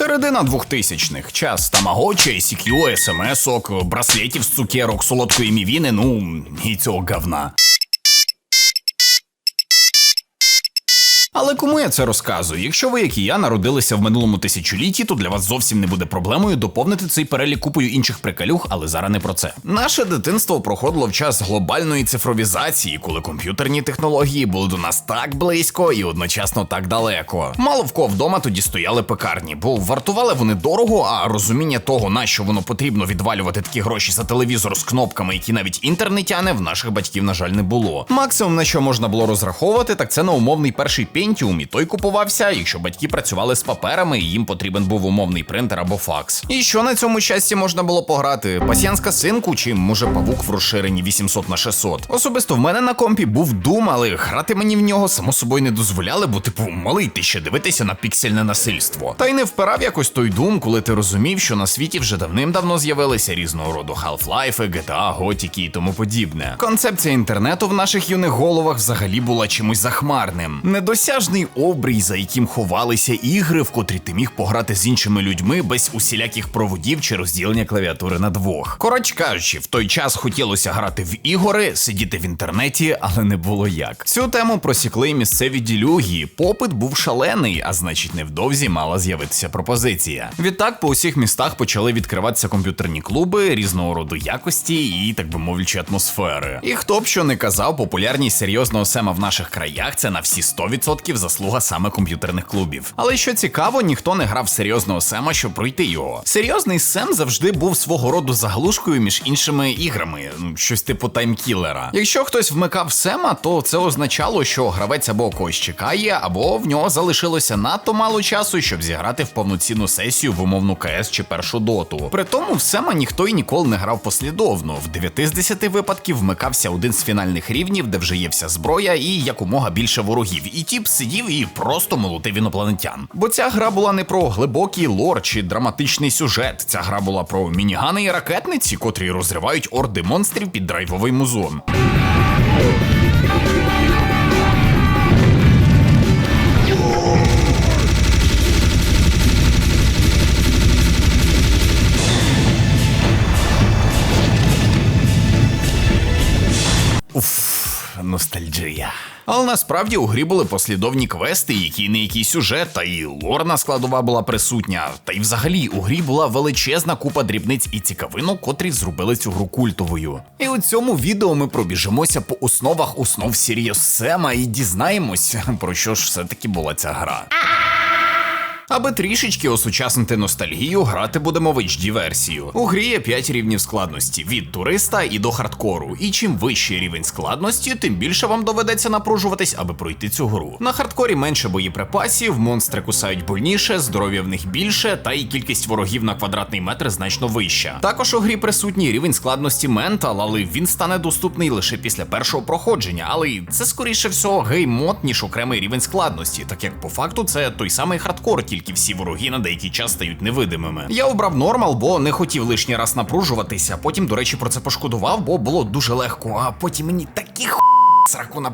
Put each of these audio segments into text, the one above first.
Середина 2000-х. Час тамагочі, ICQ, смс-ок, браслетів з цукерок, солодкої мівіни, ну і цього говна. Але кому я це розказую? Якщо ви, як і я, народилися в минулому тисячолітті, то для вас зовсім не буде проблемою доповнити цей перелік купою інших приколюх, але зараз не про це. Наше дитинство проходило в час глобальної цифровізації, коли комп'ютерні технології були до нас так близько і одночасно так далеко. Мало в кого вдома тоді стояли пекарні, бо вартували вони дорого, а розуміння того, на що воно потрібно відвалювати такі гроші за телевізор з кнопками, які навіть інтер не тяне, в наших батьків, на жаль, не було. Максимум на що можна було розраховувати, так це на умовний перший Pentium, і той купувався, якщо батьки працювали з паперами, і їм потрібен був умовний принтер або факс. І що на цьому щасті можна було пограти? Пасіянська синку чи може павук в розширенні 800 на 600? Особисто в мене на компі був Doom, але грати мені в нього само собою не дозволяли, бо типу малий ти ще дивитися на піксельне насильство. Та й не впирав якось той Doom, коли ти розумів, що на світі вже давним-давно з'явилися різного роду Half-Life, GTA, Готіки і тому подібне. Концепція інтернету в наших юних головах взагалі була чимось захмарним. Недосяжний обрій, за яким ховалися ігри, в котрі ти міг пограти з іншими людьми без усіляких проводів чи розділення клавіатури на двох. Коротше кажучи, в той час хотілося грати в ігори, сидіти в інтернеті, але не було як. Цю тему просікли місцеві ділюги. Попит був шалений, а значить, невдовзі мала з'явитися пропозиція. Відтак по усіх містах почали відкриватися комп'ютерні клуби різного роду якості і, так би мовлячи, атмосфери. І хто б що не казав, популярність серйозного сема в наших краях це на всі 100% заслуга саме комп'ютерних клубів. Але що цікаво, ніхто не грав серйозного сема, щоб пройти його. Серйозний сем завжди був свого роду заглушкою між іншими іграми, щось типу таймкілера. Якщо хтось вмикав сема, то це означало, що гравець або когось чекає, або в нього залишилося надто мало часу, щоб зіграти в повноцінну сесію в умовну КС чи першу доту. При тому в сема ніхто й ніколи не грав послідовно. В 9 з 10 випадків вмикався один з фінальних рівнів, де вже є вся зброя і якомога більше ворогів. І тіп сидів і просто молотив інопланетян. Бо ця гра була не про глибокий лор чи драматичний сюжет. Ця гра була про мінігани і ракетниці, котрі розривають орди монстрів під драйвовий музон. Але насправді у грі були послідовні квести, які не який сюжет, та і лорна складова була присутня. Та й взагалі у грі була величезна купа дрібниць і цікавинок, котрі зробили цю гру культовою. І у цьому відео ми пробіжимося по основах основ Сіріос Сема і дізнаємось, про що ж все-таки була ця гра. Аби трішечки осучаснити ностальгію, грати будемо в HD версію. У грі є 5 рівнів складності від туриста і до хардкору. І чим вищий рівень складності, тим більше вам доведеться напружуватись, аби пройти цю гру. На хардкорі менше боєприпасів, монстри кусають больніше, здоров'я в них більше, та й кількість ворогів на квадратний метр значно вища. Також у грі присутній рівень складності ментал, але він стане доступний лише після першого проходження. Але це скоріше всього геймод, ніж окремий рівень складності, так як по факту це той самий хардкор, тільки всі вороги на деякий час стають невидимими. Я обрав нормал, бо не хотів лишній раз напружуватися. Потім, до речі, про це пошкодував, бо було дуже легко. А потім мені такі х... сраку на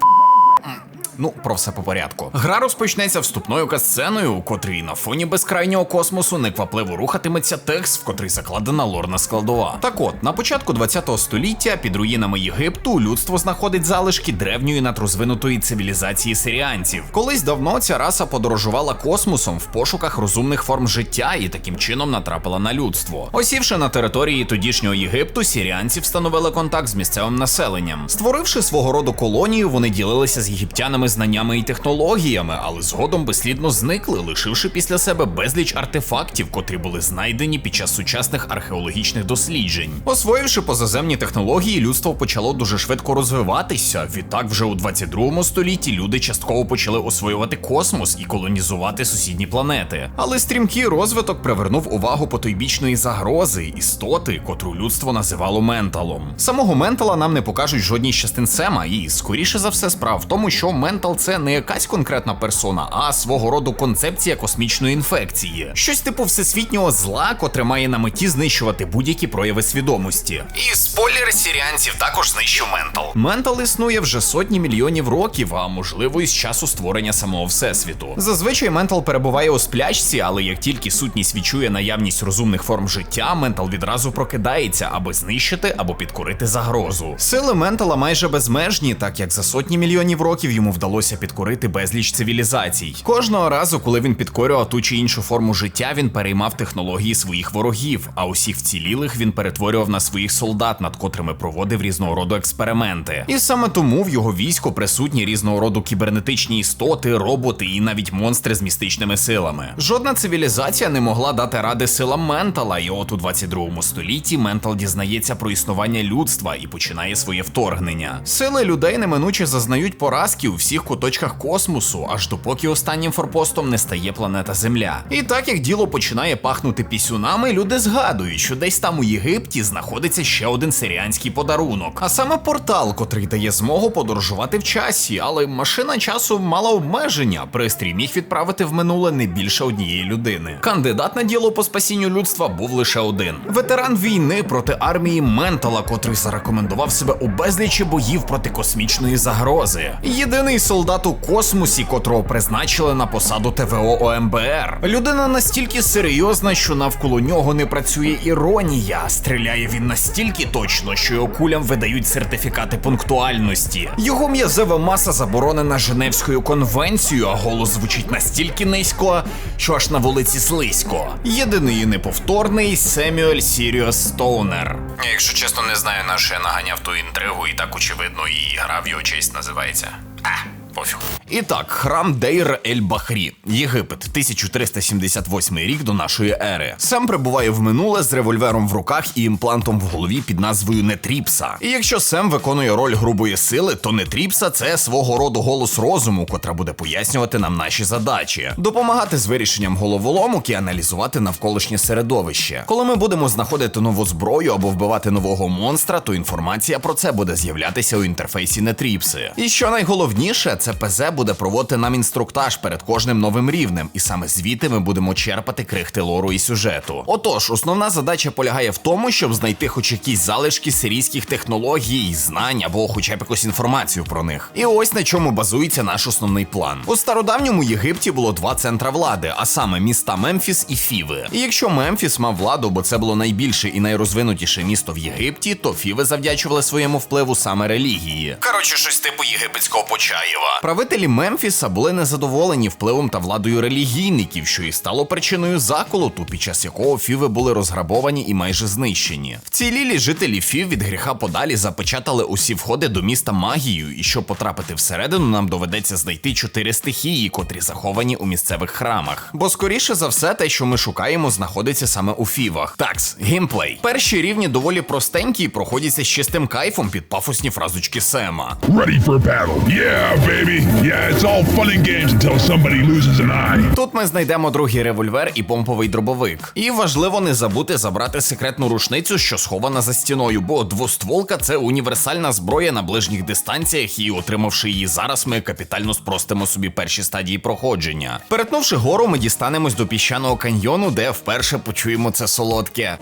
Ну, про все по порядку. Гра розпочнеться вступною касценою, у котрій на фоні безкрайнього космосу неквапливо рухатиметься текст, в котрий закладена лорна складова. Так от, на початку 20 століття під руїнами Єгипту людство знаходить залишки древньої надрозвинутої цивілізації сиріанців. Колись давно ця раса подорожувала космосом в пошуках розумних форм життя і таким чином натрапила на людство. Осівши на території тодішнього Єгипту, сіріанці встановили контакт з місцевим населенням. Створивши свого роду колонію, вони ділилися з єгиптянами знаннями і технологіями, але згодом безслідно зникли, лишивши після себе безліч артефактів, котрі були знайдені під час сучасних археологічних досліджень. Освоївши позаземні технології, людство почало дуже швидко розвиватися. Відтак, вже у 22 столітті люди частково почали освоювати космос і колонізувати сусідні планети. Але стрімкий розвиток привернув увагу потойбічної загрози, істоти, котру людство називало менталом. Самого ментала нам не покажуть жодній частин Сема, і скоріше за все, справа в тому, що ментал Ментал це не якась конкретна персона, а свого роду концепція космічної інфекції. Щось типу всесвітнього зла, котре має на меті знищувати будь-які прояви свідомості. І спойлер сіріанців також знищив Ментал. Ментал існує вже сотні мільйонів років, а можливо із часу створення самого всесвіту. Зазвичай Ментал перебуває у сплячці, але як тільки сутність відчує наявність розумних форм життя, Ментал відразу прокидається, аби знищити або підкорити загрозу. Сили Ментала майже безмежні, так як за сотні мільйонів років йому вдалося підкорити безліч цивілізацій. Кожного разу, коли він підкорював ту чи іншу форму життя, він переймав технології своїх ворогів, а усіх вцілілих він перетворював на своїх солдат, над котрими проводив різного роду експерименти. І саме тому в його війську присутні різного роду кібернетичні істоти, роботи і навіть монстри з містичними силами. Жодна цивілізація не могла дати ради силам Ментала, і от у 22 столітті Ментал дізнається про існування людства і починає своє вторгнення. Сили людей неминуче зазнають поразки у всіх куточках космосу, аж допоки останнім форпостом не стає планета Земля. І так як діло починає пахнути пісюнами, люди згадують, що десь там у Єгипті знаходиться ще один сиріанський подарунок, а саме портал, котрий дає змогу подорожувати в часі, але машина часу мала обмеження. Пристрій міг відправити в минуле не більше однієї людини. Кандидат на діло по спасінню людства був лише один: ветеран війни проти армії Ментала, котрий зарекомендував себе у безлічі боїв проти космічної загрози. Єдиний солдат у космосі, котрого призначили на посаду ТВО ОМБР. Людина настільки серйозна, що навколо нього не працює іронія. Стріляє він настільки точно, що його кулям видають сертифікати пунктуальності. Його м'язева маса заборонена Женевською конвенцією, а голос звучить настільки низько, що аж на вулиці слизько. Єдиний і неповторний Семюель Сіріос Стоунер. Якщо чесно, не знаю, на що я наганяв ту інтригу, і так очевидно, і гра в його честь називається. А. 王兄 І так, храм Дейр Ель Бахрі, Єгипет, 1378 рік до нашої ери. Сем прибуває в минуле з револьвером в руках і імплантом в голові під назвою Нетріпса. І якщо Сем виконує роль грубої сили, то Нетріпса це свого роду голос розуму, котра буде пояснювати нам наші задачі, допомагати з вирішенням головоломок і аналізувати навколишнє середовище. Коли ми будемо знаходити нову зброю або вбивати нового монстра, то інформація про це буде з'являтися у інтерфейсі Нетріпси. І що найголовніше, це ПЗ буде проводити нам інструктаж перед кожним новим рівнем, і саме звідти ми будемо черпати крихти лору і сюжету. Отож, основна задача полягає в тому, щоб знайти хоч якісь залишки сирійських технологій, знань або хоча б якусь інформацію про них. І ось на чому базується наш основний план. У стародавньому Єгипті було два центра влади, а саме міста Мемфіс і Фіви. І якщо Мемфіс мав владу, бо це було найбільше і найрозвинутіше місто в Єгипті, то Фіви завдячували своєму впливу саме релігії. Коротше, щось типу єгипетського Почаєва. Правителі Мемфіса були незадоволені впливом та владою релігійників, що і стало причиною заколоту, під час якого фіви були розграбовані і майже знищені. Вцілілі жителі фів від гріха подалі запечатали усі входи до міста магією, і щоб потрапити всередину, нам доведеться знайти чотири стихії, котрі заховані у місцевих храмах. Бо скоріше за все, те, що ми шукаємо, знаходиться саме у фівах. Такс, геймплей. Перші рівні доволі простенькі і проходяться з чистим кайфом під пафосні фразочки Сема. Ready for battle. Yeah, baby. Yeah, it's all fun and games until somebody loses an eye. Тут ми знайдемо другий револьвер і помповий дробовик. І важливо не забути забрати секретну рушницю, що схована за стіною, бо двостволка це універсальна зброя на ближніх дистанціях, і отримавши її зараз, ми капітально спростимо собі перші стадії проходження. Перетнувши гору, ми дістанемось до піщаного каньйону, де вперше почуємо це солодке.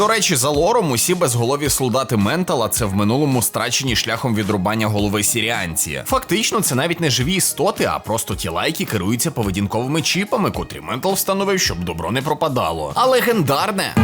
До речі, за лором усі безголові солдати Ментала це в минулому страчені шляхом відрубання голови сіріанці. Фактично, це навіть не живі істоти, а просто тіла, які керуються поведінковими чіпами, котрі Ментал встановив, щоб добро не пропадало. А легендарне.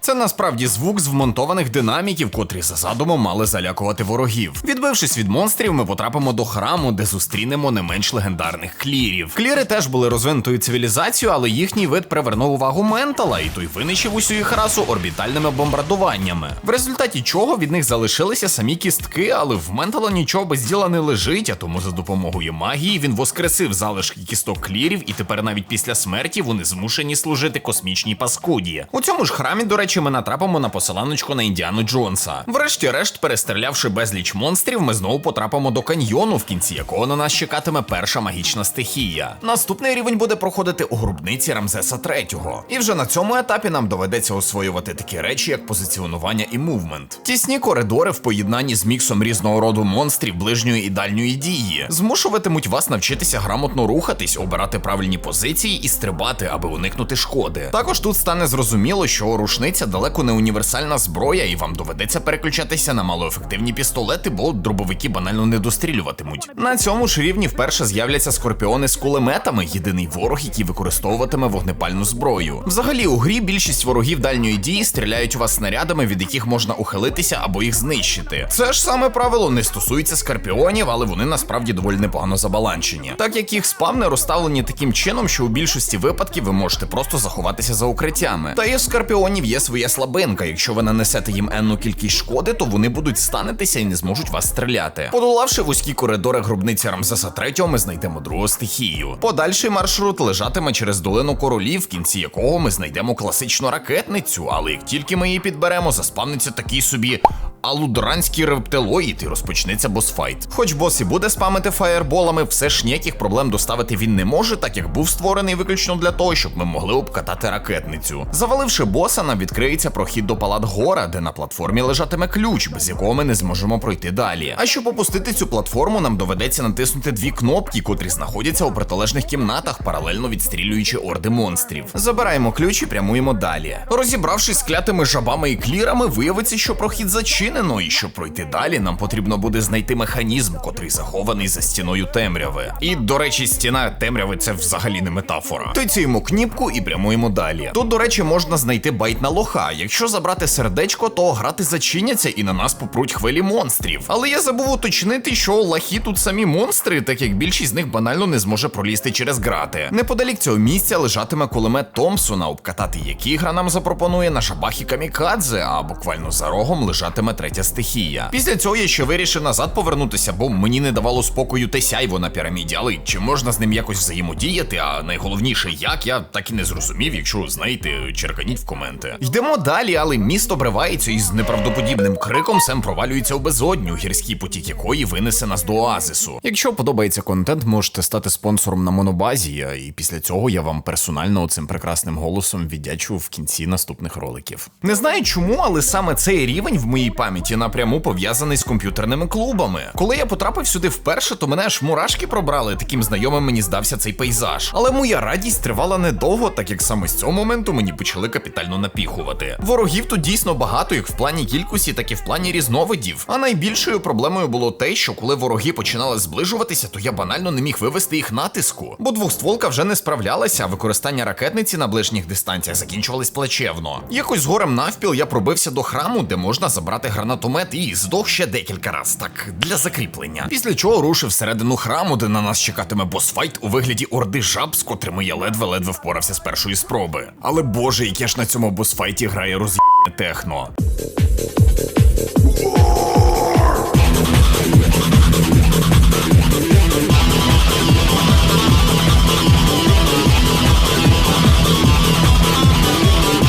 Це насправді звук з вмонтованих динаміків, котрі за задумом мали залякувати ворогів. Відбившись від монстрів, ми потрапимо до храму, де зустрінемо не менш легендарних клірів. Кліри теж були розвинутою цивілізацією, але їхній вид привернув увагу Ментала, і той винищив усю їх расу орбітальними бомбардуваннями. В результаті чого від них залишилися самі кістки, але в Ментала нічого без діла не лежить, а тому за допомогою магії він воскресив залишки кісток клірів, і тепер навіть після смерті вони змушені служити космічній паскуді. У цьому ж храмі, до речі, ми натрапимо на посиланочку на Індіану Джонса. Врешті-решт, перестрілявши безліч монстрів, ми знову потрапимо до каньйону, в кінці якого на нас чекатиме перша магічна стихія. Наступний рівень буде проходити у грубниці Рамзеса III. І вже на цьому етапі нам доведеться освоювати враховувати такі речі, як позиціонування і мувмент. Тісні коридори в поєднанні з міксом різного роду монстрів ближньої і дальньої дії змушуватимуть вас навчитися грамотно рухатись, обирати правильні позиції і стрибати, аби уникнути шкоди. Також тут стане зрозуміло, що рушниця далеко не універсальна зброя, і вам доведеться переключатися на малоефективні пістолети, бо дробовики банально не дострілюватимуть. На цьому ж рівні вперше з'являться скорпіони з кулеметами, єдиний ворог, який використовуватиме вогнепальну зброю. Взагалі, у грі більшість ворогів дальньої дії стріляють у вас снарядами, від яких можна ухилитися або їх знищити. Це ж саме правило не стосується скорпіонів, але вони насправді доволі непогано забаланчені. Так як їх спавни розставлені таким чином, що у більшості випадків ви можете просто заховатися за укриттями. Та і в скорпіонів є своя слабинка. Якщо ви нанесете їм енну кількість шкоди, то вони будуть станетися і не зможуть вас стріляти. Подолавши вузькі коридори гробниці Рамзеса III, ми знайдемо другу стихію. Подальший маршрут лежатиме через долину королів, в кінці якого ми знайдемо класичну ракетницю, але як тільки ми її підберемо, заспавниться такий собі. Алудранський рептилоїд і розпочнеться босфайт. Хоч бос і буде спамити фаєрболами, все ж ніяких проблем доставити він не може, так як був створений виключно для того, щоб ми могли обкатати ракетницю. Заваливши боса, нам відкриється прохід до палат гора, де на платформі лежатиме ключ, без якого ми не зможемо пройти далі. А щоб опустити цю платформу, нам доведеться натиснути дві кнопки, котрі знаходяться у протилежних кімнатах, паралельно відстрілюючи орди монстрів. Забираємо ключ і прямуємо далі. Розібравшись з клятими жабами і клірами, виявиться, що прохід зачинено, і щоб пройти далі, нам потрібно буде знайти механізм, котрий захований за стіною темряви. І, до речі, стіна темряви це взагалі не метафора. Тицюємо кніпку і прямуємо далі. Тут, до речі, можна знайти байт на лоха. Якщо забрати сердечко, то грати зачиняться і на нас попруть хвилі монстрів. Але я забув уточнити, що лахи тут самі монстри, так як більшість з них банально не зможе пролізти через грати. Неподалік цього місця лежатиме кулемет Томпсона, обкатати який гра нам запропонує на шабахі Камікадзе, а буквально за рогом лежатиме третя стихія. Після цього я ще вирішив назад повернутися, бо мені не давало спокою те сяйво на піраміді, але чи можна з ним якось взаємодіяти? А найголовніше, як я так і не зрозумів, якщо знаєте, черканіть в коменти. Йдемо далі, але місто обривається і з неправдоподібним криком Сем провалюється у безодню, гірський потік якої винесе нас до оазису. Якщо подобається контент, можете стати спонсором на монобазі, і після цього я вам персонально цим прекрасним голосом віддячу в кінці наступних роликів. Не знаю чому, але саме цей рівень в моїй пам'яті напряму пов'язаний з комп'ютерними клубами. Коли я потрапив сюди вперше, то мене аж мурашки пробрали. Таким знайомим мені здався цей пейзаж. Але моя радість тривала недовго, так як саме з цього моменту мені почали капітально напіхувати. Ворогів тут дійсно багато, як в плані кількості, так і в плані різновидів. А найбільшою проблемою було те, що коли вороги починали зближуватися, то я банально не міг вивести їх натиску. Бо двохстволка вже не справлялася, а використання ракетниці на ближніх дистанціях закінчувались плачевно. Якось згорем навпіл я пробився до храму, де можна забрати гранатомет і здох ще декілька раз, так для закріплення. Після чого рушив всередину храму, де на нас чекатиме босфайт у вигляді орди жаб, з котрими я ледве-ледве впорався з першої спроби. Але боже, яке ж на цьому босфайті грає роз'єбне техно.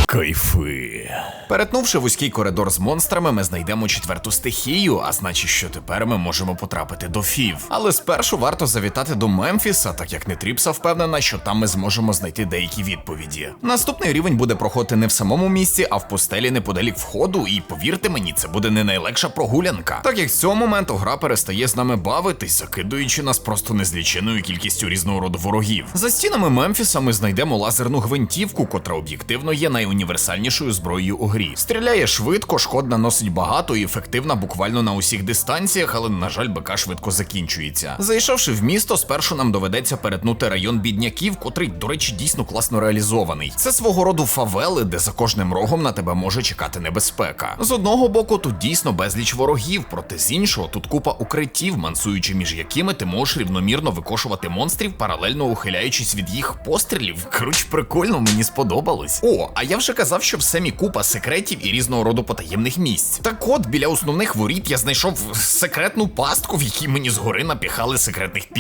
Кайфи. Перетнувши вузький коридор з монстрами, ми знайдемо четверту стихію, а значить, що тепер ми можемо потрапити до фів. Але спершу варто завітати до Мемфіса, так як Нетріпса впевнена, що там ми зможемо знайти деякі відповіді. Наступний рівень буде проходити не в самому місці, а в постелі неподалік входу, і повірте мені, це буде не найлегша прогулянка. Так як з цього моменту гра перестає з нами бавитись, закидуючи нас просто незліченою кількістю різного роду ворогів. За стінами Мемфіса ми знайдемо лазерну гвинтівку, котра об'єктивно є найуніверсальнішою зброєю у грі. Стріляє швидко, шкод наносить багато і ефективна буквально на усіх дистанціях, але на жаль, БК швидко закінчується. Зайшовши в місто, спершу нам доведеться перетнути район бідняків, котрий, до речі, дійсно класно реалізований. Це свого роду фавели, де за кожним рогом на тебе може чекати небезпека. З одного боку, тут дійсно безліч ворогів, проте з іншого тут купа укриттів, мансуючи між якими ти можеш рівномірно викошувати монстрів, паралельно ухиляючись від їх пострілів. Круч, прикольно, мені сподобалось. О, а я вже казав, що в самі купа секретів і різного роду потаємних місць. Так от, біля основних воріт я знайшов секретну пастку, в якій мені згори напіхали секретних пі.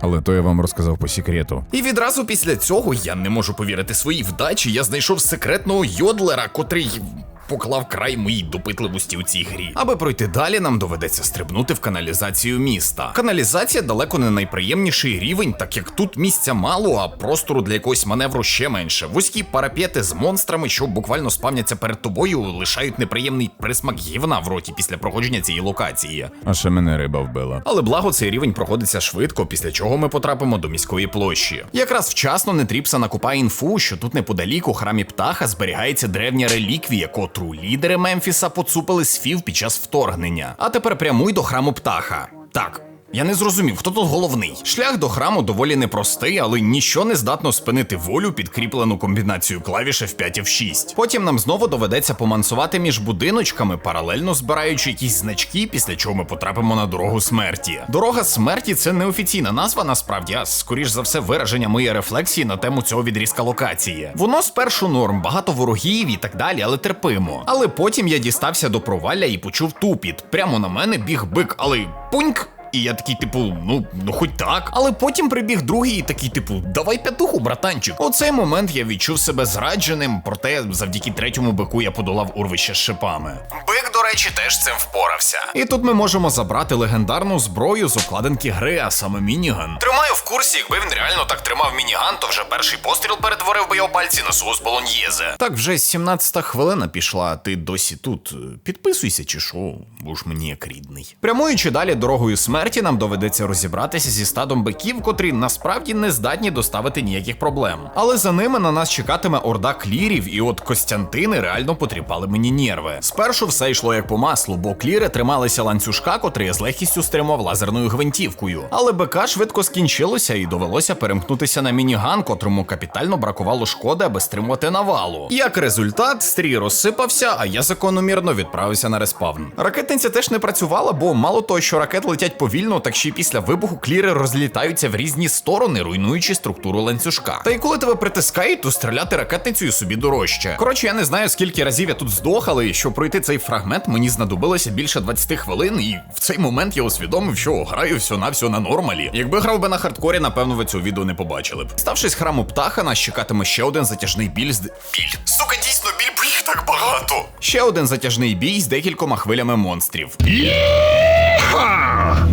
Але то я вам розказав по секрету. І відразу після цього я не можу повірити своїй вдачі. Я знайшов секретного йодлера, котрий. Поклав край моїй допитливості у цій грі. Аби пройти далі, нам доведеться стрибнути в каналізацію міста. Каналізація далеко не найприємніший рівень, так як тут місця мало, а простору для якогось маневру ще менше. Вузькі парапети з монстрами, що буквально спавняться перед тобою, лишають неприємний присмак гівна в роті після проходження цієї локації. А ще мене риба вбила. Але благо цей рівень проходиться швидко, після чого ми потрапимо до міської площі. Якраз вчасно Нетріпса накупає інфу, що тут неподалік у храмі птаха зберігається древня реліквія, котру лідери Мемфіса поцупили з фів під час вторгнення. А тепер прямуй до храму птаха. Так. Я не зрозумів, хто тут головний. Шлях до храму доволі непростий, але ніщо не здатно спинити волю, підкріплену комбінацію клавіш F5 і F6. Потім нам знову доведеться помансувати між будиночками, паралельно збираючи якісь значки, після чого ми потрапимо на дорогу смерті. Дорога смерті це не офіційна назва, насправді, а скоріш за все вираження моєї рефлексії на тему цього відрізка локації. Воно спершу норм, багато ворогів і так далі, але терпимо. Але потім я дістався до провалля і почув тупіт. Прямо на мене біг бик, але пуньк. І я такий, типу, ну, ну хоч так. Але потім прибіг другий і такий, типу, давай п'ятуху, братанчик. У цей момент я відчув себе зрадженим, проте завдяки третьому бику я подолав урвище з шипами. Бик, речі, теж цим впорався. І тут ми можемо забрати легендарну зброю з обкладинки гри, а саме мініган. Тримаю в курсі, якби він реально так тримав мініган, то вже перший постріл перетворив би його пальці на соус болоньєзе. Так, вже 17-та хвилина пішла, а ти досі тут. Підписуйся чи що, бо ж мені як рідний. Прямуючи далі дорогою смерті, нам доведеться розібратися зі стадом биків, котрі насправді не здатні доставити ніяких проблем. Але за ними на нас чекатиме орда клірів, і от Костянтини реально потріпали мені нерви. Спершу все йшло як по маслу, бо кліри трималися ланцюжка, котрий з легкістю стримав лазерною гвинтівкою. Але БК швидко скінчилося і довелося перемкнутися на мініган, котрому капітально бракувало шкоди, аби стримувати навалу. Як результат, стрій розсипався, а я закономірно відправився на респавн. Ракетниця теж не працювала, бо мало того, що ракети летять повільно, так ще й після вибуху кліри розлітаються в різні сторони, руйнуючи структуру ланцюжка. Та й коли тебе притискають, то стріляти ракетницею собі дорожче. Коротше, я не знаю, скільки разів я тут здох, але щоб пройти цей фрагмент, мені знадобилося більше 20 хвилин, і в цей момент я усвідомив, що граю все на все на нормалі. Якби грав би на хардкорі, напевно, ви цього відео не побачили б. Ставшись храму птаха, нас чекатиме ще один затяжний біль з. Біль. Сука, дійсно біль, бо їх так багато. Ще один затяжний бій з декількома хвилями монстрів.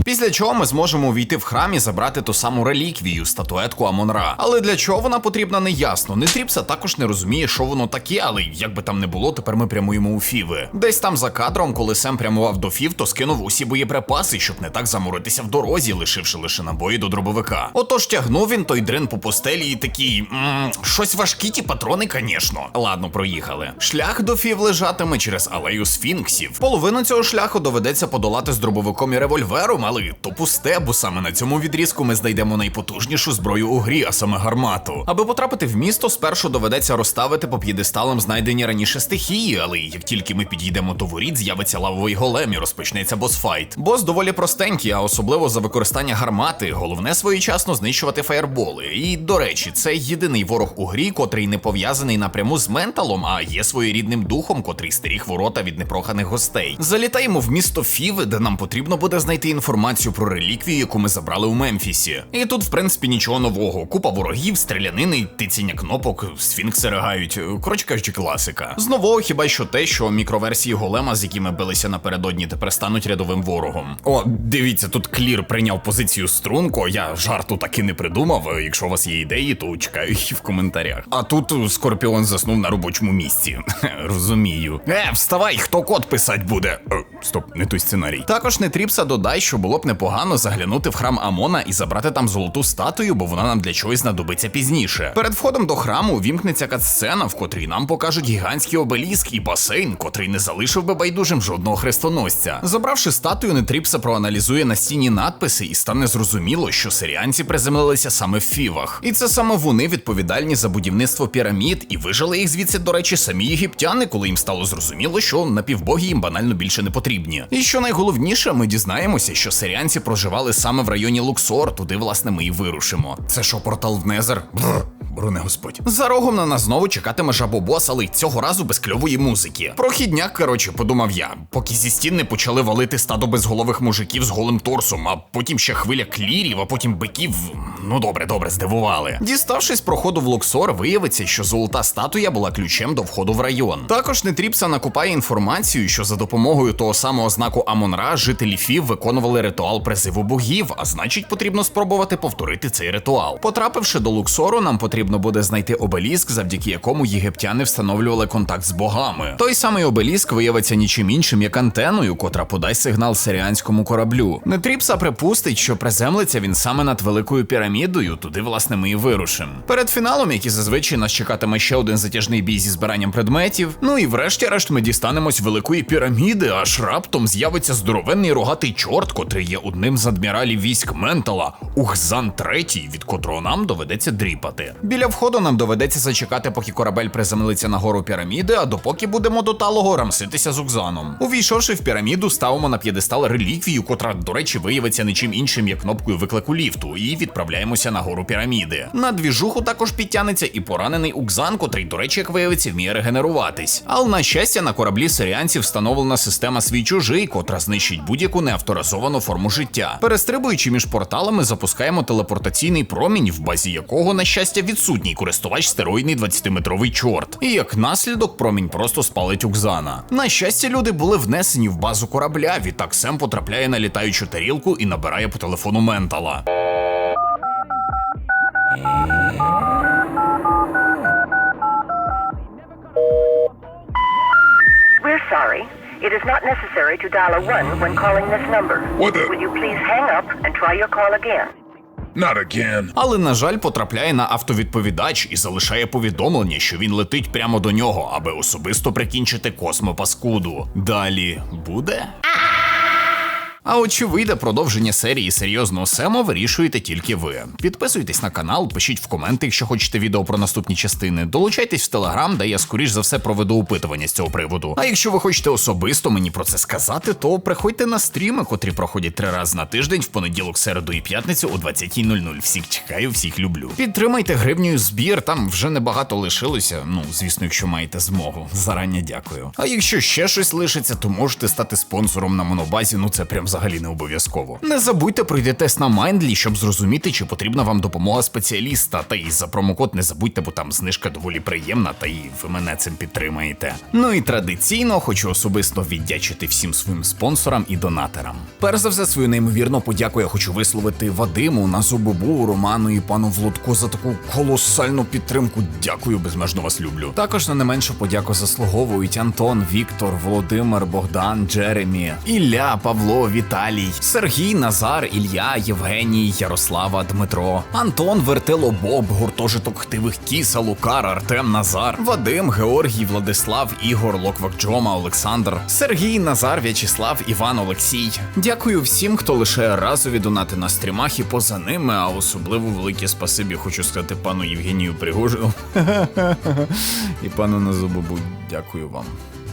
Після чого ми зможемо увійти в храм і забрати ту саму реліквію, статуетку Амонра. Але для чого вона потрібна, не ясно. Нетріпса також не розуміє, що воно таке, але як би там не було, тепер ми прямуємо у Фіви. Десь там за кадром, коли Сем прямував до Фів, то скинув усі боєприпаси, щоб не так заморитися в дорозі, лишивши лише набої до дробовика. Отож тягнув він той дрин по постелі і такий. «Ммм, щось важкі ті патрони, звісно. Ладно, проїхали. Шлях до Фів лежатиме через алею сфінксів. Половину цього шляху доведеться подолати з дробовиком і револьвером, але то пусте, бо саме на цьому відрізку ми знайдемо найпотужнішу зброю у грі, а саме гармату. Аби потрапити в місто, спершу доведеться розставити по п'єдесталам знайдені раніше стихії, але як тільки ми підійдемо до воріт, з'явиться лавовий голем і розпочнеться босфайт. Бос доволі простенький, а особливо за використання гармати. Головне своєчасно знищувати фаєрболи. І до речі, це єдиний ворог у грі, котрий не пов'язаний напряму з менталом, а є своєрідним духом, котрий стеріг ворота від непроханих гостей. Залітаємо в місто Фіви, де нам потрібно буде знайти інформацію про реліквію, яку ми забрали у Мемфісі. І тут, в принципі, нічого нового. Купа ворогів, стрілянини, тиціння кнопок, сфінкси ригають. Коротше кажучи, класика. З нового хіба що те, що мікроверсії голема, з якими билися напередодні, тепер стануть рядовим ворогом. О, дивіться, тут клір прийняв позицію струнко. Я жарту таки не придумав. Якщо у вас є ідеї, то чекаю їх в коментарях. А тут Скорпіон заснув на робочому місці. Розумію. Е, вставай, хто код писать буде? Е, стоп, не той сценарій. Також не тріпса додай, що було б непогано заглянути в храм Амона і забрати там золоту статую, бо вона нам для чогось знадобиться пізніше. Перед входом до храму вімкнеться катсцена, в котрій нам покажуть гігантський обеліск і басейн, котрий не залишив би байдужим жодного хрестоносця. Забравши статую, Нетріпса проаналізує на стіні надписи і стане зрозуміло, що сиріанці приземлилися саме в фівах. І це саме вони відповідальні за будівництво пірамід, і вижили їх звідси, до речі, самі єгиптяни, коли їм стало зрозуміло, що напівбоги їм банально більше не потрібні. І що найголовніше, ми дізнаємося, що сиріанці проживали саме в районі Луксор, туди, власне, ми і вирушимо. Це що, портал в Незер? Борони Господь. За рогом на нас знову чекатиме жабобос, але й цього разу без кльової музики. Прохідняк, коротше, подумав я, поки зі стін не почали валити стадо безголових мужиків з голим торсом, а потім ще хвиля клірів, а потім биків. Ну добре, добре, здивували. Діставшись проходу в Луксор, виявиться, що золота статуя була ключем до входу в район. Також Нетріпса накупає інформацію, що за допомогою того самого знаку Амонра жителі Фів виконували ритуал призиву богів, а значить, потрібно спробувати повторити цей ритуал. Потрапивши до Луксору, нам потрібно буде знайти обеліск, завдяки якому єгиптяни встановлювали контакт з богами. Той самий обеліск виявиться нічим іншим, як антеною, котра подасть сигнал сиріанському кораблю. Нетріпса припустить, що приземлиться він саме над великою пірамідою. Туди, власне, ми і вирушимо. Перед фіналом, як і зазвичай, нас чекатиме ще один затяжний бій зі збиранням предметів. Ну і врешті-решт ми дістанемось великої піраміди, аж раптом з'явиться здоровенний рогатий чорт, котрий є одним з адміралів військ Ментала, Ухзан третій, від котрого нам доведеться дріпати. Біля входу нам доведеться зачекати, поки корабель приземлиться на гору піраміди, а допоки будемо до талого рамситися з Укзаном. Увійшовши в піраміду, ставимо на п'єдестал реліквію, котра, до речі, виявиться нічим іншим, як кнопкою виклику ліфту, і відправляємося на гору піраміди. На двіжуху також підтягнеться і поранений Укзан, котрий, до речі, як виявиться, вміє регенеруватись. Але на щастя, на кораблі сиріанців встановлена система свій чужий, котра знищить будь-яку неавторизовану форму життя. Перестрибуючи між порталами, запускаємо телепортаційний промінь, в базі якого, на щастя, відсутній користувач стероїдний 20-метровий чорт. І як наслідок, промінь просто спалить Укзана. На щастя, люди були внесені в базу корабля. Відтак Сем потрапляє на літаючу тарілку і набирає по телефону Ментала. We're sorry. It is not necessary to dial a 1 when calling this number. What the- Will you please hang up and try your call again? Not again. Але, на жаль, потрапляє на автовідповідач і залишає повідомлення, що він летить прямо до нього, аби особисто прикінчити космопаскуду. Далі буде? А вийде продовження серії серйозного Сема, вирішуєте тільки ви. Підписуйтесь на канал, пишіть в коменти, якщо хочете відео про наступні частини. Долучайтесь в телеграм, де я скоріш за все проведу опитування з цього приводу. А якщо ви хочете особисто мені про це сказати, то приходьте на стріми, котрі проходять три рази на тиждень в понеділок, середу і п'ятницю о 20.00. Всіх чекаю, всіх люблю. Підтримайте гривнею збір, там вже небагато лишилося. Ну, звісно, якщо маєте змогу. Зарані дякую. А якщо ще щось лишиться, то можете стати спонсором на монобазі. Ну це прям взагалі не обов'язково. Не забудьте пройти тест на Майндлі, щоб зрозуміти, чи потрібна вам допомога спеціаліста. Та і за промокод не забудьте, бо там знижка доволі приємна, та і ви мене цим підтримаєте. Ну і традиційно хочу особисто віддячити всім своїм спонсорам і донатерам. Перш за все, свою неймовірну подяку я хочу висловити Вадиму, Назубобу, Роману і пану Влодку за таку колосальну підтримку. Дякую, безмежно вас люблю. Також на не меншу подяку заслуговують Антон, Віктор, Володимир, Богдан, Джеремі, Ілля, Павло, Віталій, Сергій, Назар, Ілья, Євгеній, Ярослава, Дмитро, Антон, Вертило, Боб, гуртожиток хтивих кіса, Лукар, Артем, Назар, Вадим, Георгій, Владислав, Ігор, Локвак Джома, Олександр, Сергій, Назар, В'ячеслав, Іван, Олексій. Дякую всім, хто лише разові донати на стрімах і поза ними, а особливо велике спасибі хочу сказати пану Євгенію Пригожину і пану Назубобу. Дякую вам.